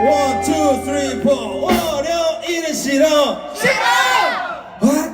원, 투, 쓰리, 포. 월요일은 싫어. 싫어! 아,